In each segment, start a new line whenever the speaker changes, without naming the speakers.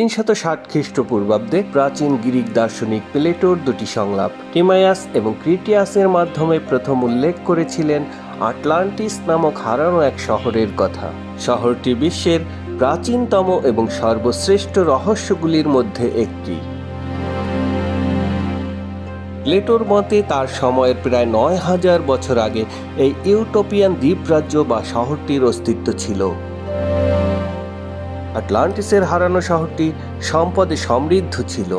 তিনশত ষাট খ্রিস্টপূর্বাব্দে প্রাচীন গ্রিক দার্শনিক প্লেটোর দুটি সংলাপ, টিমায়াস এবং ক্রিটিয়াসের মাধ্যমে প্রথম উল্লেখ করেছিলেন আটলান্টিস নামক হারানো এক শহরের কথা। শহরটি বিশ্বের প্রাচীনতম এবং সর্বশ্রেষ্ঠ রহস্যগুলির মধ্যে একটি। প্লেটোর মতে তার সময়ের প্রায় নয় হাজার বছর আগে এই ইউটোপিয়ান দ্বীপরাজ্য বা শহরটির অস্তিত্ব ছিল। আটলান্টিসের হারানো শহরটি সম্পদে সমৃদ্ধ ছিল।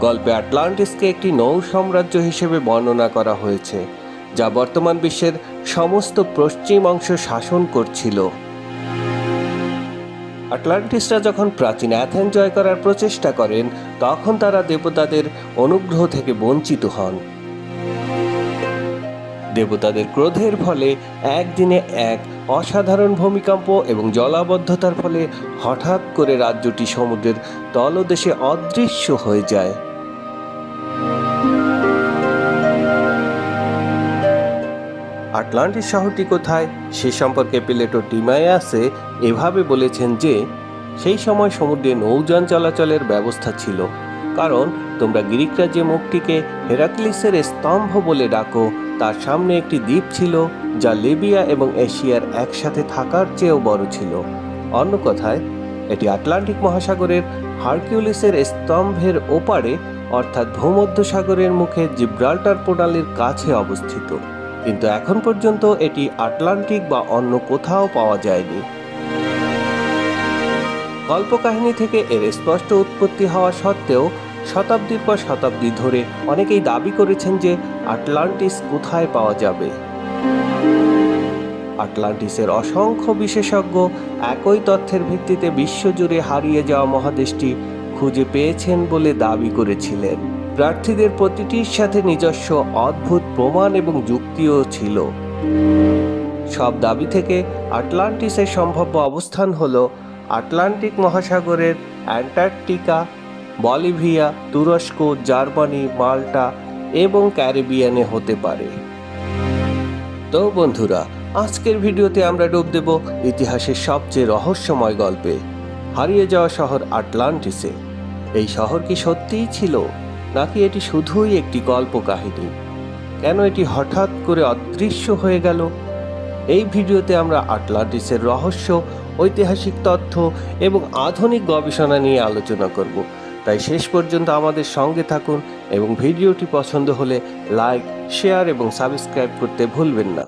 গল্পে আটলান্টিসকে একটি নৌ সাম্রাজ্য হিসেবে বর্ণনা করা হয়েছে, যা বর্তমান বিশ্বের সমস্ত পশ্চিম অংশ শাসন করছিল। আটলান্টিসরা যখন প্রাচীন অ্যাথেন জয় করার প্রচেষ্টা করেন, তখন তারা দেবতাদের অনুগ্রহ থেকে বঞ্চিত হন। দেবতাদের ক্রোধের ফলে একদিনে এক অসাধারণ ভূমিকম্প এবং জলাবদ্ধতার ফলে হঠাৎ করে রাজ্যটি সমুদ্রের তলদেশে অদৃশ্য হয়ে যায়। আটলান্টিস শহরটি কোথায়? সে সম্পর্কে প্লেটো টিমায়াসে এভাবে বলেছেন যে, সেই সময় সমুদ্রে নৌযান চলাচলের ব্যবস্থা ছিল। কারণ তোমরা গ্রিকরা যে মুখটিকে হেরাক্লিসের স্তম্ভ বলে ডাকো তার সামনে একটি দ্বীপ ছিল যা লিবিয়া এবং এশিয়ার একসাথে থাকার চেয়েও বড় ছিল। অন্য কথায়, এটি আটলান্টিক মহাসাগরের হারকিউলিসের স্তম্ভের ওপারে, অর্থাৎ ভূমধ্যসাগরের মুখে জিব্রাল্টার প্রণালীর কাছে অবস্থিত। কিন্তু এখন পর্যন্ত এটি আটলান্টিক বা অন্য কোথাও পাওয়া যায়নি। কল্পকাহিনী থেকে এর স্পষ্ট উৎপত্তি হওয়া সত্ত্বেও শতাব্দীর পর শতাব্দী ধরে অনেকেই দাবি করেছেন যে আটলান্টিস কোথায় পাওয়া যাবে। আটলান্টিসের অসংখ্য বিশেষজ্ঞ একই তথ্যের ভিত্তিতে বিশ্বজুড়ে হারিয়ে যাওয়া মহাদেশটি খুঁজে পেয়েছেন বলে দাবি করেছিলেন। প্রার্থীদের প্রতিটির সাথে নিজস্ব অদ্ভুত প্রমাণ এবং যুক্তিও ছিল। সব দাবি থেকে আটলান্টিসের সম্ভাব্য অবস্থান হল আটলান্টিক মহাসাগরের অ্যান্টার্কটিকা বলিভিয়া, তুরস্ক, জার্মানি, মাল্টা এবং ক্যারিবিয়ানে হতে পারে। তো বন্ধুরা, আজকের ভিডিওতে আমরা ডুব দেব ইতিহাসের সবচেয়ে রহস্যময় গল্পে, হারিয়ে যাওয়া শহর আটলান্টিসে। এই শহর কি সত্যিই ছিল, নাকি এটি শুধুই একটি গল্প কাহিনী কেন এটি হঠাৎ করে অদৃশ্য হয়ে গেল? এই ভিডিওতে আমরা আটলান্টিসের রহস্য, ঐতিহাসিক তথ্য এবং আধুনিক গবেষণা নিয়ে আলোচনা করব। তাই শেষ পর্যন্ত আমাদের সঙ্গে থাকুন এবং ভিডিওটি পছন্দ হলে লাইক, শেয়ার এবং সাবস্ক্রাইব করতে ভুলবেন না।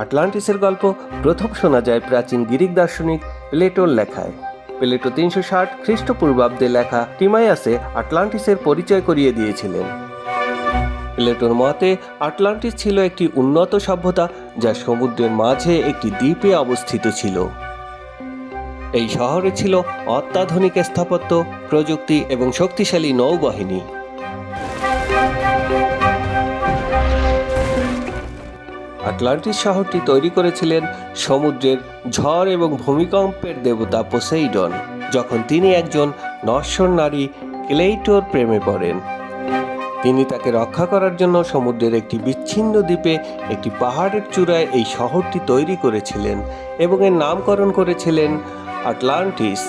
আটলান্টিসের গল্প প্রথম শোনা যায় প্রাচীন গ্রিক দার্শনিক প্লেটোর লেখায়। প্লেটো তিনশো ষাট খ্রিস্টপূর্বাব্দে লেখা টিমায়াসে আটলান্টিসের পরিচয় করিয়ে দিয়েছিলেন। প্লেটোর মতে, আটলান্টিস ছিল একটি উন্নত সভ্যতা যা সমুদ্রের মাঝে একটি দ্বীপে অবস্থিত ছিল। এই শহরে ছিল অত্যাধুনিক স্থাপত্য, প্রযুক্তি এবং শক্তিশালী নৌবাহিনী। আটলান্টিস শহরটি তৈরি করেছিলেন সমুদ্রের ঝড় এবং ভূমিকম্পের দেবতা পোসেইডন, যখন তিনি একজন নশ্বর নারী ক্লেইটোর প্রেমে পড়েন। তিনি তাকে রক্ষা করার জন্য সমুদ্রের একটি বিচ্ছিন্ন দ্বীপে একটি পাহাড়ের চূড়ায় এই শহরটি তৈরি করেছিলেন এবং এর নামকরণ করেছিলেন আটলান্টিস।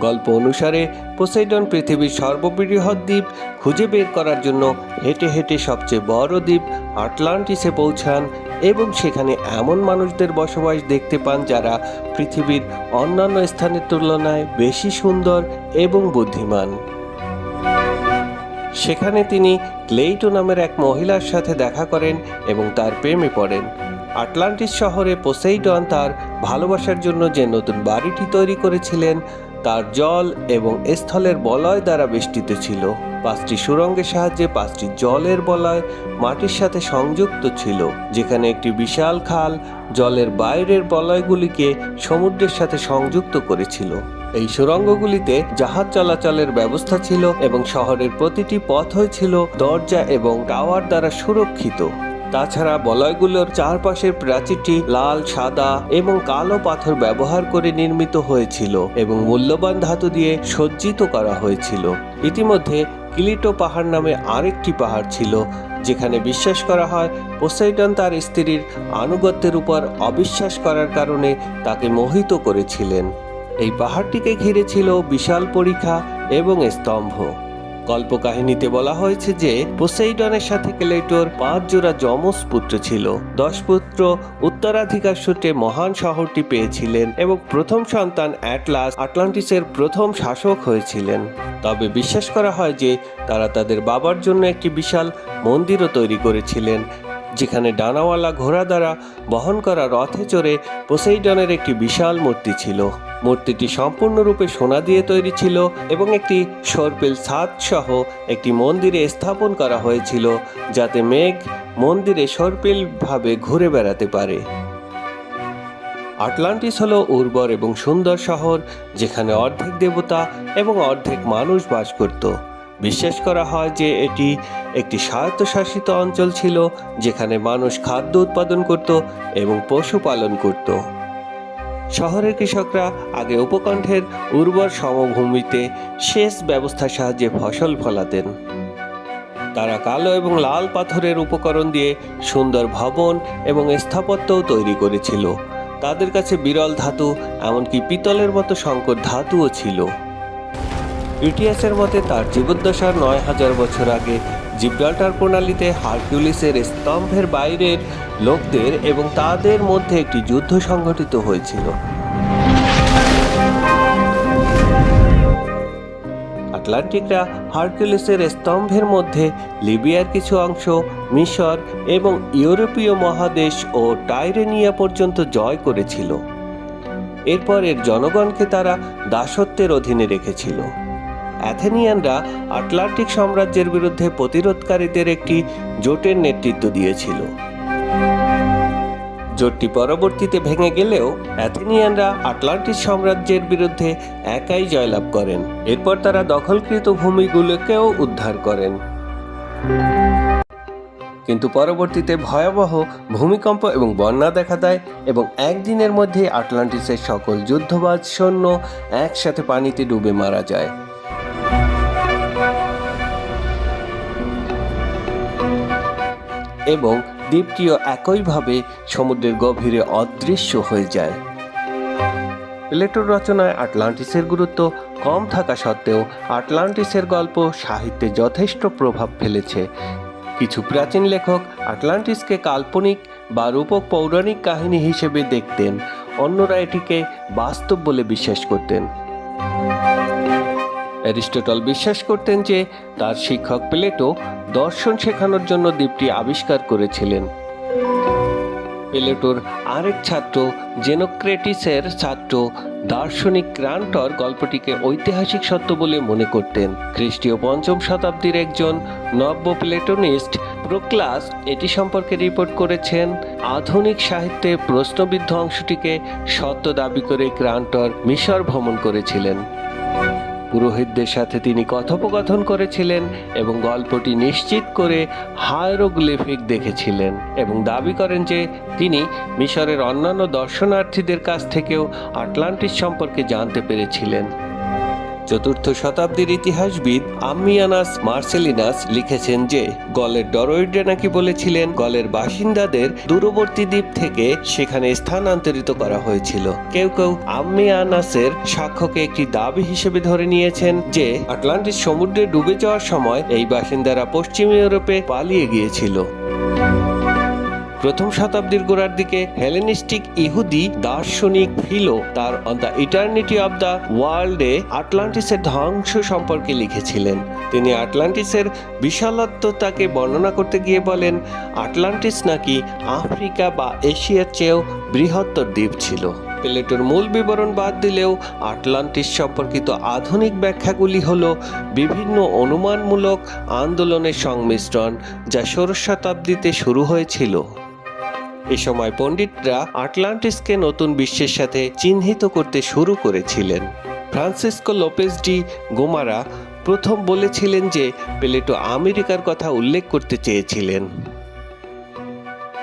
গল্প অনুসারে, পোসাইডন পৃথিবীর সর্ববৃহৎ দ্বীপ খুঁজে বের করার জন্য হেঁটে হেঁটে সবচেয়ে বড় দ্বীপ আটলান্টিসে পৌঁছান এবং সেখানে এমন মানুষদের বসবাস দেখতে পান যারা পৃথিবীর অন্যান্য স্থানের তুলনায় বেশি সুন্দর এবং বুদ্ধিমান। সেখানে তিনি ক্লেইটো নামের এক মহিলার সাথে দেখা করেন এবং তার প্রেমে পড়েন। আটলান্টিস শহরে পোসেইডন তার ভালোবাসার জন্য যে নতুন বাড়িটি তৈরি করেছিলেন, তার জল এবং স্থলের বলয় দ্বারা বেষ্টিত ছিল। পাঁচটি সুরঙ্গের সাহায্যে পাঁচটি জলের বলয় মাটির সাথে সংযুক্ত ছিল, যেখানে একটি বিশাল খাল জলের বাইরের বলয়গুলিকে সমুদ্রের সাথে সংযুক্ত করেছিল। এই সুরঙ্গগুলিতে জাহাজ চলাচলের ব্যবস্থা ছিল এবং শহরের প্রতিটি পথ হয়েছিল দরজা এবং টাওয়ার দ্বারা সুরক্ষিত। তাছাড়া বলয়গুলোর চারপাশের প্রাচীরটি লাল, সাদা এবং কালো পাথর ব্যবহার করে নির্মিত হয়েছিল এবং মূল্যবান ধাতু দিয়ে সজ্জিত করা হয়েছিল। ইতিমধ্যে কিলিটো পাহাড় নামে আরেকটি পাহাড় ছিল, যেখানে বিশ্বাস করা হয় পোসাইডন তার স্ত্রীর আনুগত্যের উপর অবিশ্বাস করার কারণে তাকে মোহিত করেছিলেন। এই পাহাড়টিকে ঘিরে ছিল বিশাল পরীক্ষা এবং স্তম্ভ। কল্পকাহিনীতে বলা হয়েছে যে, পোসেইডনের সাথে কেলেটোর পাঁচ জোড়া যমজ পুত্র ছিল। দশ পুত্র উত্তরাধিকার সূত্রে মহান শহরটি পেয়েছিলেন এবং প্রথম সন্তান অ্যাটলাস আটলান্টিসের প্রথম শাসক হয়েছিলেন। তবে বিশ্বাস করা হয় যে, তারা তাদের বাবার জন্য একটি বিশাল মন্দিরও তৈরি করেছিলেন। যেখানে ডানাওয়ালা ঘোড়া দ্বারা বহন করা রথে চড়ে পোসেইডনের একটি বিশাল মূর্তি ছিল। মূর্তিটি সম্পূর্ণরূপে সোনা দিয়ে তৈরি ছিল এবং একটি সর্পেল ছাদ সহ একটি মন্দিরে স্থাপন করা হয়েছিল, যাতে মেঘ মন্দিরে সর্পেলভাবে ঘুরে বেড়াতে পারে। আটলান্টিস হল উর্বর এবং সুন্দর শহর, যেখানে অর্ধেক দেবতা এবং অর্ধেক মানুষ বাস করত। বিশ্বাস করা হয় যে এটি একটি স্বায়ত্তশাসিত অঞ্চল ছিল, যেখানে মানুষ খাদ্য উৎপাদন করত এবং পশুপালন করত। শহরের কৃষকরা আগে উপকণ্ঠের উর্বর সমভূমিতে সেচ ব্যবস্থার সাহায্যে ফসল ফলাতেন। তারা কালো এবং লাল পাথরের উপকরণ দিয়ে সুন্দর ভবন এবং স্থাপত্যও তৈরি করেছিল। তাদের কাছে বিরল ধাতু, এমনকি পিতলের মতো সংকট ধাতুও ছিল। ইতিহাসের মতে তার জীবদ্দশার নয় হাজার বছর আগে জিব্রাল্টার প্রণালীতে হারকিউলিসের স্তম্ভের বাইরের লোকদের এবং তাদের মধ্যে একটি যুদ্ধ সংঘটিত হয়েছিল। আটলান্টিকরা হারকিউলিসের স্তম্ভের মধ্যে লিবিয়ার কিছু অংশ, মিশর এবং ইউরোপীয় মহাদেশ ও টাইরেনিয়া পর্যন্ত জয় করেছিল। এরপর এর জনগণকে তারা দাসত্বের অধীনে রেখেছিল। অ্যাথেনিয়ানরা আটলান্টিক সাম্রাজ্যের বিরুদ্ধে প্রতিরোধকারীদের একটি জোটের নেতৃত্ব দিয়েছিল। জোটটি পরবর্তীতে ভেঙে গেলেও অ্যাথেনিয়ানরা আটলান্টিক সাম্রাজ্যের বিরুদ্ধে একাই জয়লাভ করেন। এরপর তারা দখলকৃত ভূমিগুলোকেও উদ্ধার করেন। কিন্তু পরবর্তীতে ভয়াবহ ভূমিকম্প এবং বন্যা দেখা দেয় এবং একদিনের মধ্যে আটলান্টিসের সকল যুদ্ধবাজ সৈন্য একসাথে পানিতে ডুবে মারা যায়। এবং দ্বীপটিও একইভাবে সমুদ্রের গভীরে অদৃশ্য হয়ে যায়। প্লেটোর রচনায় আটলান্টিসের গুরুত্ব কম থাকা সত্ত্বেও আটলান্টিসের গল্প সাহিত্যে যথেষ্ট প্রভাব ফেলেছে। কিছু প্রাচীন লেখক আটলান্টিসকে কাল্পনিক বা রূপক পৌরাণিক কাহিনী হিসেবে দেখতেন, অন্যরা এটিকে বাস্তব বলে বিশ্বাস করতেন। অ্যারিস্টটল বিশ্বাস করতেন যে তার শিক্ষক প্লেটো দর্শন শেখানোর জন্য দ্বীপটি আবিষ্কার করেছিলেন। প্লেটোর আরেক ছাত্র, জেনোক্রেটিসের ছাত্র দার্শনিক ক্রান্টর গল্পটিকে ঐতিহাসিক সত্য বলে মনে করতেন। খ্রিস্টীয় পঞ্চম শতাব্দীর একজন নব্য প্লেটোনিস্ট প্রোক্লাস এটি সম্পর্কে রিপোর্ট করেছেন। আধুনিক সাহিত্যে প্রশ্নবিদ্ধ অংশটিকে সত্য দাবি করে ক্রান্টর মিশর ভ্রমণ করেছিলেন। পুরোহিতদের সাথে তিনি কথোপকথন করেছিলেন এবং গল্পটি নিশ্চিত করে হায়রোগ্লিফিক দেখেছিলেন এবং দাবি করেন যে তিনি মিশরের অন্যান্য দর্শনার্থীদের কাছ থেকেও আটলান্টিস সম্পর্কে জানতে পেরেছিলেন। চতুর্থ শতাব্দীর ইতিহাসবিদ আম্মিয়ানাস মার্সেলিনাস লিখেছেন যে, গলের ডরোইডরা নাকি বলেছিলেন গলের বাসিন্দাদের দূরবর্তী দ্বীপ থেকে সেখানে স্থানান্তরিত করা হয়েছিল। কেউ কেউ আম্মিয়ানাসের সাক্ষ্যকে একটি দাবি হিসেবে ধরে নিয়েছেন যে আটলান্টিস সমুদ্রে ডুবে যাওয়ার সময় এই বাসিন্দারা পশ্চিম ইউরোপে পালিয়ে গিয়েছিল। প্রথম শতাব্দীর গোড়ার দিকে হেলেনিস্টিক ইহুদি দার্শনিক ফিলো তার on the eternity of the ওয়ার্ল্ডে আটলান্টিসের ধ্বংস সম্পর্কে লিখেছিলেন। তিনি আটলান্টিসের বিশালত্বতাকে বর্ণনা করতে গিয়ে বলেন, আটলান্টিস নাকি আফ্রিকা বা এশিয়ার চেয়েও বৃহত্তর দ্বীপ ছিল। প্লেটোর মূল বিবরণ বাদ দিলেও আটলান্টিস সম্পর্কিত আধুনিক ব্যাখ্যাগুলি হল বিভিন্ন অনুমানমূলক আন্দোলনের সংমিশ্রণ, যা ষোড়শ শতাব্দীতে শুরু হয়েছিল। এ সময় পণ্ডিতরা আটলান্টিসকে নতুন বিশ্বের সাথে চিহ্নিত করতে শুরু করেছিলেন। ফ্রান্সিসকো লোপেজ ডি গোমারা প্রথম বলেছিলেন যে প্লেটো আমেরিকার কথা উল্লেখ করতে চেয়েছিলেন।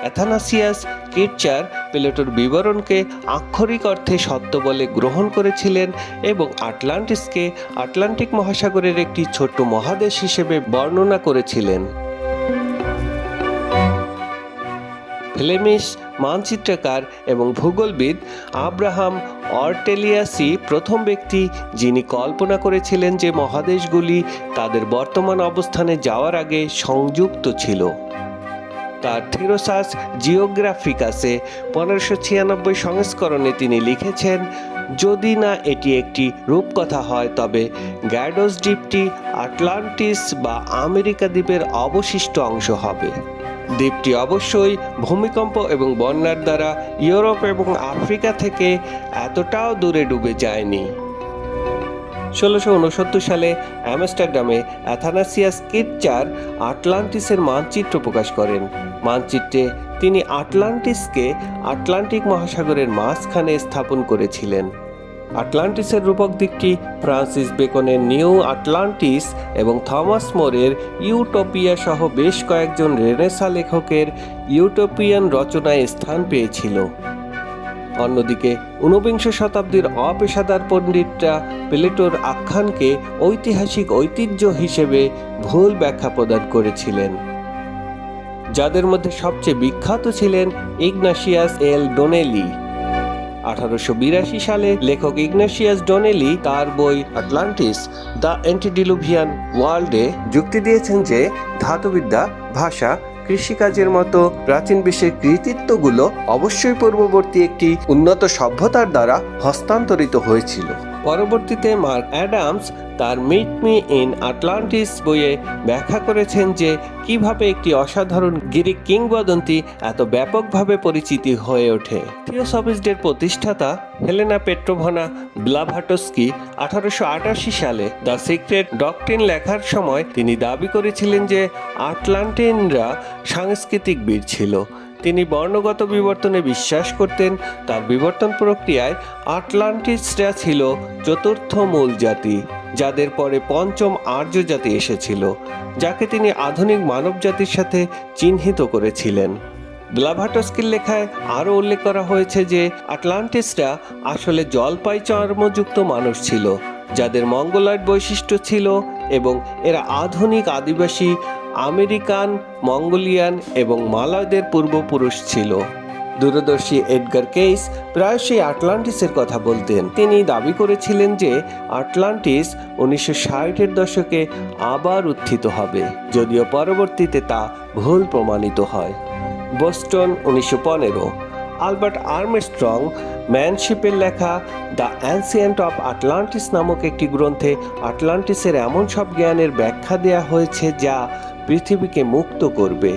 অ্যাথানাসিয়াস কিটচার প্লেটোর বিবরণকে আক্ষরিক অর্থে সত্য বলে গ্রহণ করেছিলেন এবং আটলান্টিসকে আটলান্টিক মহাসাগরের একটি ছোট্ট মহাদেশ হিসেবে বর্ণনা করেছিলেন। ফ্লেমিশ মানচিত্রকার এবং ভূগোলবিদ আব্রাহাম অর্টেলিয়াসই প্রথম ব্যক্তি যিনি কল্পনা করেছিলেন যে মহাদেশগুলি তাদের বর্তমান অবস্থানে যাওয়ার আগে সংযুক্ত ছিল। তার থিরোসাস জিওগ্রাফিকাসে পনেরোশো ছিয়ানব্বই সংস্করণে তিনি লিখেছেন, যদি না এটি একটি রূপকথা হয়, তবে গ্যাডোস দ্বীপটি আটলান্টিস বা আমেরিকা দ্বীপের অবশিষ্ট অংশ হবে। দ্বীপটি অবশ্যই ভূমিকম্প এবং বন্যার দ্বারা ইউরোপ এবং আফ্রিকা থেকে এতটাও দূরে ডুবে যায়নি। ষোলোশো উনসত্তর সালে অ্যামস্টারডামে অ্যাথানাসিয়াস কিটচার আটলান্টিসের মানচিত্র প্রকাশ করেন। মানচিত্রে তিনি আটলান্টিসকে আটলান্টিক মহাসাগরের মাঝখানে স্থাপন করেছিলেন। আটলান্টিসের রূপক দিকটি ফ্রান্সিস বেকনের নিউ আটলান্টিস এবং থমাস মোরের ইউটোপিয়া সহ বেশ কয়েকজন রেনেসা লেখকের ইউটোপিয়ান রচনায় স্থান পেয়েছিল। অন্যদিকে ঊনবিংশ শতাব্দীর অপেশাদার পণ্ডিতরা প্লেটোর আখ্যানকে ঐতিহাসিক ঐতিহ্য হিসেবে ভুল ব্যাখ্যা প্রদান করেছিলেন। যাদের মধ্যে সবচেয়ে বিখ্যাত ছিলেন ইগনাসিয়াস এল ডোনেলি। আঠারোশো বিরাশি সালে লেখক ইগনাসিয়াস ডোনেলি তার বই আটলান্টিস, দ্য অ্যান্টিডিলুভিয়ান ওয়ার্ল্ডে যুক্তি দিয়েছেন যে ধাতুবিদ্যা, ভাষা, কৃষিকাজের মতো প্রাচীন বিশ্বের কৃতিত্বগুলো অবশ্যই পূর্ববর্তী একটি উন্নত সভ্যতার দ্বারা হস্তান্তরিত হয়েছিল। পরবর্তীতে মার্ক অ্যাডামস তার মিট মি ইন আটলান্টিস বইয়ে ব্যাখ্যা করেছেন যে কীভাবে একটি অসাধারণ গিরিক কিংবদন্তি এত ব্যাপকভাবে পরিচিতি হয়ে ওঠে। থিওসফিস্টের প্রতিষ্ঠাতা হেলেনা পেট্রোভনা ব্লাভাটস্কি আঠারোশো আটাশি সালে দ্য সিক্রেট ডকট্রিন লেখার সময় তিনি দাবি করেছিলেন যে আটলান্টিনরা সাংস্কৃতিক বীর ছিল। তিনি বর্ণগত বিবর্তনে বিশ্বাস করতেন, তার বিবর্তন প্রক্রিয়ায় আটলান্টিসরা ছিল চতুর্থ মূল জাতি, যাদের পরে পঞ্চম আর্য জাতি এসেছিল, যাকে তিনি আধুনিক মানব জাতির সাথে চিহ্নিত করেছিলেন। ব্লাভাটস্কির লেখায় আরও উল্লেখ করা হয়েছে যে, আটলান্টিসরা আসলে জলপাই চর্মযুক্ত মানুষ ছিল, যাদের মঙ্গলয়েড বৈশিষ্ট্য ছিল এবং এরা আধুনিক আদিবাসী আমেরিকান, মঙ্গোলিয়ান এবং মালয়দের পূর্বপুরুষ ছিল। দূরদর্শী এডগার কেইস প্রায়শই আটলান্টিসের কথা বলতেন। তিনি দাবি করেছিলেন যে আটলান্টিস উনিশশো ষাটের দশকে আবার উত্থিত হবে, যদিও পরবর্তীতে তা ভুল প্রমাণিত হয়। বোস্টন উনিশশো পনেরো। আলবার্ট আর্মস্ট্রং ম্যানশিপের লেখা দ্য অ্যান্সিয়েন্ট অফ আটলান্টিস নামক একটি গ্রন্থে আটলান্টিসের এমন সব জ্ঞানের ব্যাখ্যা দেয়া হয়েছে যা পৃথিবীকে মুক্ত করবে।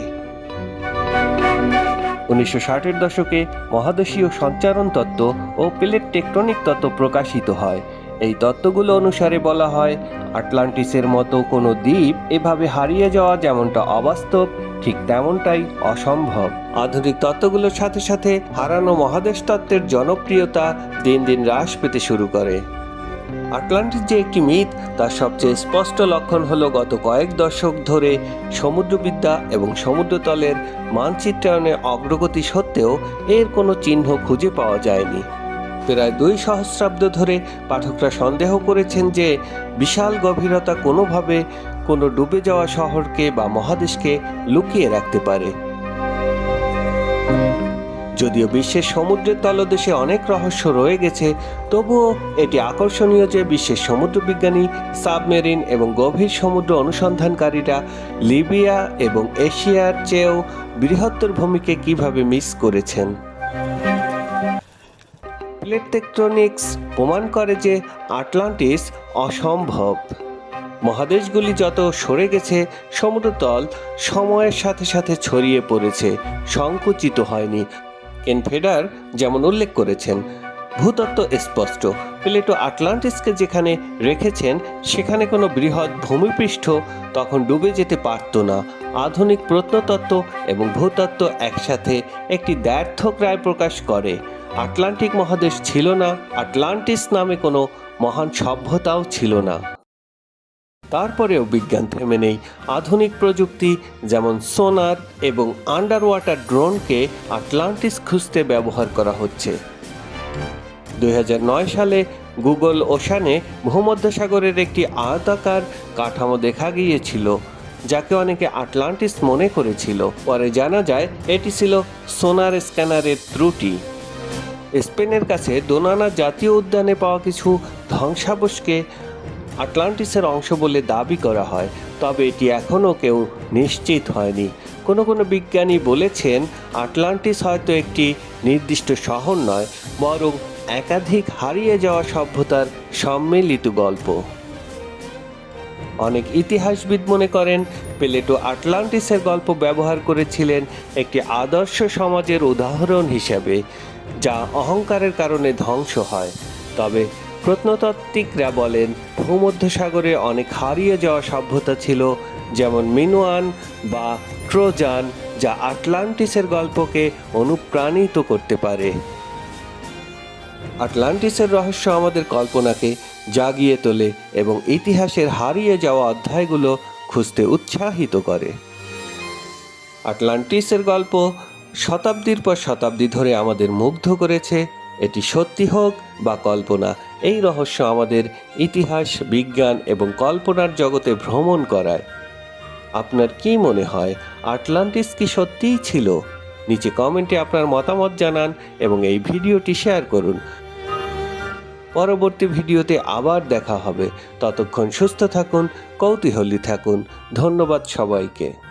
উনিশশো ষাটের দশকে মহাদেশীয় সঞ্চারণ তত্ত্ব ও প্লেট টেকটনিক তত্ত্ব প্রকাশিত হয়। এই তত্ত্বগুলো অনুসারে বলা হয়, আটলান্টিসের মতো কোনো দ্বীপ এভাবে হারিয়ে যাওয়া যেমনটা অবাস্তব, ঠিক তেমনটাই অসম্ভব। আধুনিক তত্ত্বগুলোর সাথে সাথে হারানো মহাদেশ তত্ত্বের জনপ্রিয়তা দিন দিন হ্রাস পেতে শুরু করে। আটলান্টিস যে একটি মিথ, তার সবচেয়ে স্পষ্ট লক্ষণ হলো গত কয়েক দশক ধরে সমুদ্রবিদ্যা এবং সমুদ্রতলের মানচিত্রায়নে অগ্রগতি সত্ত্বেও এর কোনো চিহ্ন খুঁজে পাওয়া যায়নি। প্রায় দুই সহস্রাব্দ ধরে পাঠকরা সন্দেহ করেছেন যে বিশাল গভীরতা কোনোভাবে কোনো ডুবে যাওয়া শহরকে বা মহাদেশকে লুকিয়ে রাখতে পারে। যদিও বিশ্বের সমুদ্রের তলদেশে অনেক রহস্য রয়ে গেছে, তবুও এটি আকর্ষণীয় যে বিশ্বের সমুদ্রবিজ্ঞানী, সাবমেরিন এবং গভীর সমুদ্র অনুসন্ধানকারীরা লিবিয়া এবং এশিয়ার চেয়েও বৃহত্তর ভূমিকে কীভাবে মিস করেছেন। প্লেট টেকট্রনিক্স প্রমাণ করে যে আটলান্টিস অসম্ভব। মহাদেশগুলি যত সরে গেছে, সমুদ্রতল সময়ের সাথে সাথে ছড়িয়ে পড়েছে, সংকুচিত হয়নি। কেনফেডার যেমন উল্লেখ করেছেন। ভূতত্ত্ব স্পষ্ট। প্লেটো আটলান্টিসকে যেখানে রেখেছেন, সেখানে কোনো বৃহৎ ভূমিপৃষ্ঠ তখন ডুবে যেতে পারত না। আধুনিক প্রত্নতত্ত্ব এবং ভূতত্ত্ব একসাথে একটি দ্ব্যর্থক রায় প্রকাশ করে। আটলান্টিক মহাদেশ ছিল না, আটলান্টিস নামে কোনো মহান সভ্যতাও ছিল না। তারপরেও বিজ্ঞান থেমে নেই। আধুনিক প্রযুক্তি, যেমন সোনার এবং আন্ডার ওয়াটার ড্রোনকে আটলান্টিস খুঁজতে ব্যবহার করা হচ্ছে। দুই হাজার নয় সালে গুগল ওশানে ভূমধ্যসাগরের একটি আয়তাকার কাঠামো দেখা গিয়েছিল, যাকে অনেকে আটলান্টিস মনে করেছিল। পরে জানা যায়, এটি ছিল সোনার স্ক্যানারের ত্রুটি। স্পেনের কাছে দোনানা জাতীয় উদ্যানে পাওয়া কিছু ধ্বংসাবশকে আটলান্টিসের অংশ বলে দাবি করা হয়, তবে এটি এখনও কেউ নিশ্চিত হয়নি। কোনো কোনো বিজ্ঞানী বলেছেন, আটলান্টিস হয়তো একটি নির্দিষ্ট শহর নয়, বরং একাধিক হারিয়ে যাওয়া সভ্যতার সম্মিলিত গল্প। অনেক ইতিহাসবিদ মনে করেন, প্লেটো আটলান্টিসের গল্প ব্যবহার করেছিলেন একটি আদর্শ সমাজের উদাহরণ হিসেবে, যা অহংকারের কারণে ধ্বংস হয়। তবে প্রত্নতাত্ত্বিকরা বলেন, ভূমধ্যসাগরে অনেক হারিয়ে যাওয়া সভ্যতা ছিল, যেমন মিনোয়ান বা ট্রোজান, যা আটলান্টিসের গল্পকে অনুপ্রাণিত করতে পারে। আটলান্টিসের রহস্য আমাদের কল্পনাকে জাগিয়ে তোলে এবং ইতিহাসের হারিয়ে যাওয়া অধ্যায়গুলো খুঁজতে উৎসাহিত করে। আটলান্টিসের গল্প শতাব্দীর পর শতাব্দী ধরে আমাদের মুগ্ধ করেছে এটি সত্যি হোক বা কল্পনা, এই রহস্য আমাদের ইতিহাস, বিজ্ঞান এবং কল্পনার জগতে ভ্রমণ করায়। আপনার কি মনে হয়, আটলান্টিস কি সত্যিই ছিল? নিচে কমেন্টে আপনার মতামত জানান এবং এই ভিডিওটি শেয়ার করুন। পরবর্তী ভিডিওতে আবার দেখা হবে। ততক্ষণ সুস্থ থাকুন, কৌতূহলী থাকুন। ধন্যবাদ সবাইকে।